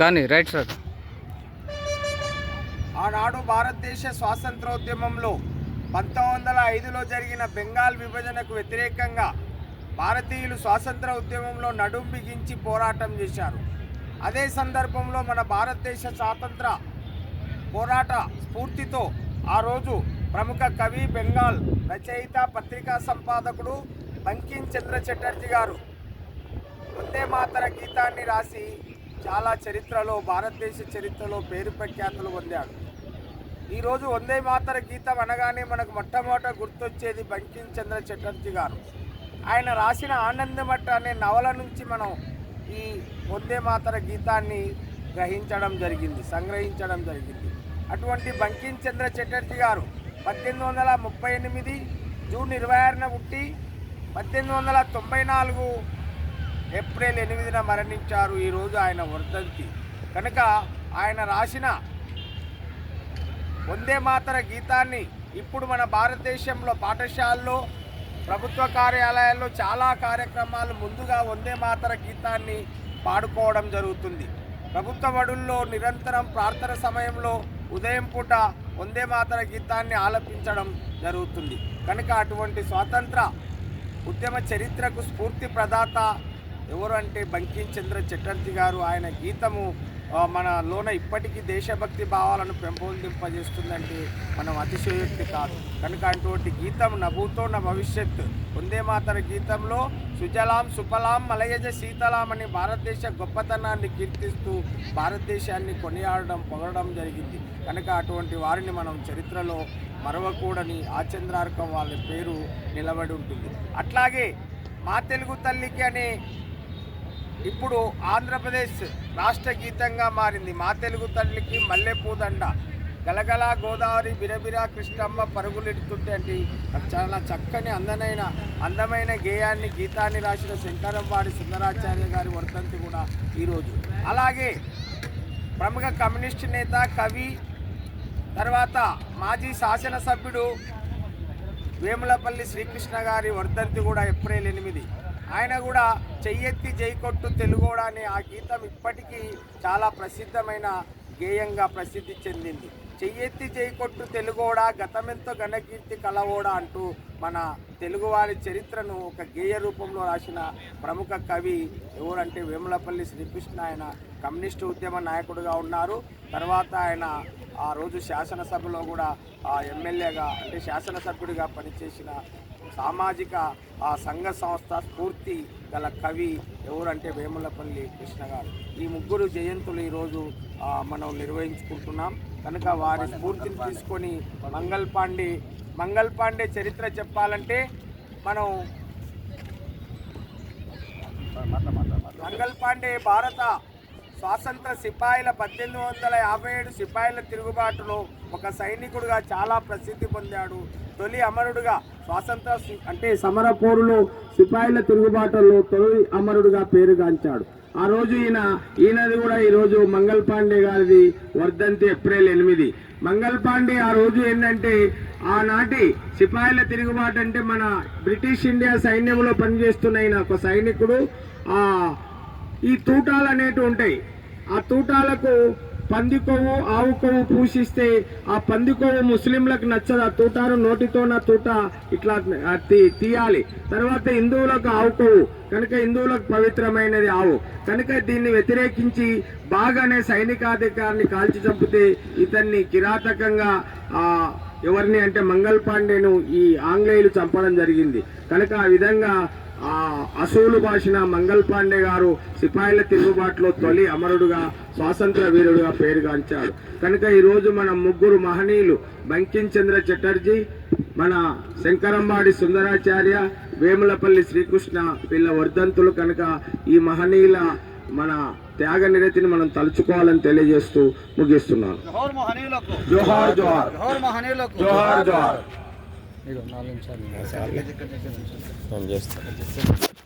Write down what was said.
కానీ right sir. ఆనాడు భారతదేశ స్వాతంత్రోద్యమంలో పంతొమ్మిది వందల ఐదులో జరిగిన బెంగాల్ విభజనకు వ్యతిరేకంగా భారతీయులు స్వాతంత్ర ఉద్యమంలో నడుం బిగించి పోరాటం చేశారు. అదే సందర్భంలో మన భారతదేశ స్వాతంత్ర పోరాట స్ఫూర్తితో ఆ రోజు ప్రముఖ కవి బెంగాల్ రచయిత పత్రికా సంపాదకుడు బంకిం చంద్ర చటర్జీ గారు వందే మాతర గీతాన్ని రాసి చాలా చరిత్రలో భారతదేశ చరిత్రలో పేరు ప్రఖ్యాతులు పొందాడు. ఈరోజు వందే మాతర గీతం అనగానే మనకు మొట్టమొదట గుర్తొచ్చేది బంకిం చంద్ర చటర్జీ గారు. ఆయన రాసిన ఆనందమట్ట అనే నవల నుంచి మనం ఈ వందే మాతర గీతాన్ని గ్రహించడం జరిగింది సంగ్రహించడం జరిగింది. అటువంటి బంకిం చంద్ర చటర్జీ గారు పద్దెనిమిది వందల ముప్పై ఎనిమిది జూన్ ఇరవై ఆరున పుట్టి పద్దెనిమిది వందల తొంభై నాలుగు ఏప్రిల్ ఎనిమిదిన మరణించారు ఈరోజు ఆయన వర్ధంతి కనుక ఆయన రాసిన వందే మాతర గీతాన్ని ఇప్పుడు మన భారతదేశంలో పాఠశాలలో ప్రభుత్వ కార్యాలయాల్లో చాలా కార్యక్రమాలు ముందుగా వందే మాతర గీతాన్ని పాడుకోవడం జరుగుతుంది. ప్రభుత్వ బడుల్లో నిరంతరం ప్రార్థన సమయంలో ఉదయం పూట వందే మాతర గీతాన్ని ఆలపించడం జరుగుతుంది. కనుక అటువంటి స్వాతంత్ర ఉద్యమ చరిత్రకు స్ఫూర్తి ప్రదాత ఎవరు అంటే బంకిం చంద్ర చటర్జీ గారు. ఆయన గీతము మన మనలోన ఇప్పటికీ దేశభక్తి భావాలను పెంపొందింపజేస్తుందంటే మనం అతిశయోక్తి కాదు. కనుక అటువంటి గీతం నభూతో నా భవిష్యత్ వందే మాతర గీతంలో సుజలాం సుఫలాం మలయజ శీతలాం అని భారతదేశ గొప్పతనాన్ని కీర్తిస్తూ భారతదేశాన్ని కొనియాడడం పొగడడం జరిగింది. కనుక అటువంటి వారిని మనం చరిత్రలో మరవకూడని ఆచంద్రార్కం వాళ్ళ పేరు నిలబడి ఉంటుంది. అట్లాగే మా తెలుగు తల్లికి అనే ఇప్పుడు ఆంధ్రప్రదేశ్ రాష్ట్ర గీతంగా మారింది. మా తెలుగు తల్లికి మల్లెపూదండ గలగల గోదావరి బిరబిర కృష్ణమ్మ పరుగులెడుతుంటే అంటే అది చాలా చక్కని అందమైన అందమైన గేయాన్ని గీతాన్ని రాసిన శంకరంవాడి సుందరాచార్య గారి వర్ధంతి కూడా ఈరోజు అలాగే ప్రముఖ కమ్యూనిస్ట్ నేత కవి తర్వాత మాజీ శాసనసభ్యుడు వేములపల్లి శ్రీకృష్ణ గారి వర్ధంతి కూడా ఏప్రిల్ ఎనిమిది. ఆయన కూడా చెయ్యెత్తి జైకొట్టు తెలుగోడ అనే ఆ గీతం ఇప్పటికీ చాలా ప్రసిద్ధమైన గేయంగా ప్రసిద్ధి చెందింది. చెయ్యెత్తి జైకొట్టు తెలుగోడా గతమెంతో ఘనకీర్తి కలవోడ అంటూ మన తెలుగువారి చరిత్రను ఒక గేయ రూపంలో రాసిన ప్రముఖ కవి ఎవరంటే వేములపల్లి శ్రీకృష్ణ ఆయన కమ్యూనిస్టు ఉద్యమ నాయకుడిగా ఉన్నారు. తర్వాత ఆయన ఆ రోజు శాసనసభలో కూడా ఆ ఎమ్మెల్యేగా అంటే శాసనసభ్యుడిగా పనిచేసిన సామాజిక ఆ సంఘ సంస్థ స్ఫూర్తి గల కవి ఎవరంటే వేములపల్లి కృష్ణ గారు. ఈ ముగ్గురు జయంతులు ఈరోజు మనం నిర్వహించుకుంటున్నాం. కనుక వారి స్ఫూర్తిని తీసుకొని మంగళ్ పాండే మంగళ్ పాండే చరిత్ర చెప్పాలంటే మనం మంగళ్ పాండే భారత స్వాతంత్ర సిపాయిల పద్దెనిమిది వందల యాభై ఏడు సిపాయిల తిరుగుబాటులో ఒక సైనికుడుగా చాలా ప్రసిద్ధి పొందాడు. తొలి అమరుడుగా స్వాతంత్ర సి- అంటే సమర పోరులో సిపాయిల తిరుగుబాటులో తొలి అమరుడుగా పేరుగాంచాడు ఆ రోజు ఈయన ఈయనది కూడా ఈరోజు మంగళ పాండే గారిది వర్ధంతి ఏప్రిల్ ఎనిమిది. మంగళ పాండే ఆ రోజు ఏంటంటే ఆనాటి సిపాయిల తిరుగుబాటు అంటే మన బ్రిటిష్ ఇండియా సైన్యంలో పనిచేస్తున్న ఈయన ఒక సైనికుడు. ఆ ఈ తూటాలు అనేటివి ఉంటాయి. ఆ తూటాలకు పంది కొవ్వు ఆవు కొవ్వు పూసిస్తే ఆ పంది కొవ్వు ముస్లింలకు నచ్చదు. ఆ తూటాను నోటితో నా తూట ఇట్లా తీ- తీయాలి. తర్వాత హిందువులకు ఆవు కొవ్వు కనుక హిందువులకు పవిత్రమైనది ఆవు. కనుక దీన్ని వ్యతిరేకించి బాగానే సైనికాధికారిని కాల్చి చంపితే ఇతన్ని కిరాతకంగా ఎవరిని అంటే మంగళ్ పాండేను ఈ ఆంగ్లేయులు చంపడం జరిగింది. కనుక ఆ విధంగా అసూలు భాషన మంగళ్ పాండే గారు సిపాయిల తిరుగుబాటులో తొలి అమరుడుగా స్వాతంత్ర వీరుడుగా పేరుగాంచాడు. కనుక ఈరోజు మన ముగ్గురు మహనీయులు బంకిం చంద్ర చటర్జీ మన శంకరంబాడి సుందరాచార్య వేములపల్లి శ్రీకృష్ణ వీళ్ళ వర్ధంతులు కనుక ఈ మహనీయుల మన త్యాగ నిరతిని మనం తలుచుకోవాలని తెలియజేస్తూ ముగిస్తున్నాను. జోహర్ జోహార్ జోహార్ జోహర్ మహనీయులకు జోహార్ జోహార్ ఇదిగో నాలుగు నిమిషాలు. చేస్తాను